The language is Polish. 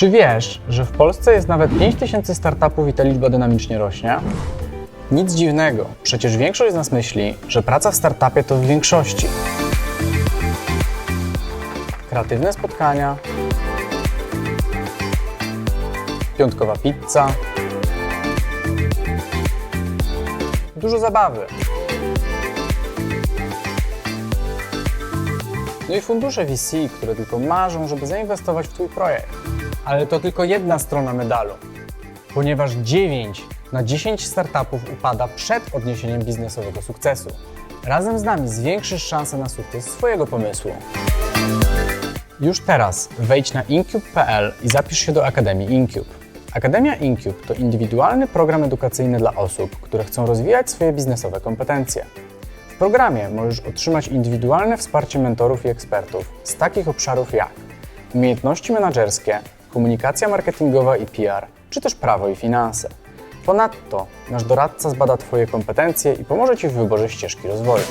Czy wiesz, że w Polsce jest nawet 5000 startupów i ta liczba dynamicznie rośnie? Nic dziwnego, przecież większość z nas myśli, że praca w startupie to w większości kreatywne spotkania, piątkowa pizza, dużo zabawy. No i fundusze VC, które tylko marzą, żeby zainwestować w Twój projekt. Ale to tylko jedna strona medalu, ponieważ 9 na 10 startupów upada przed odniesieniem biznesowego sukcesu. Razem z nami zwiększysz szansę na sukces swojego pomysłu. Już teraz wejdź na incube.pl i zapisz się do Akademii Incube. Akademia Incube to indywidualny program edukacyjny dla osób, które chcą rozwijać swoje biznesowe kompetencje. W programie możesz otrzymać indywidualne wsparcie mentorów i ekspertów z takich obszarów jak umiejętności menedżerskie, komunikacja marketingowa i PR, czy też prawo i finanse. Ponadto nasz doradca zbada Twoje kompetencje i pomoże Ci w wyborze ścieżki rozwoju.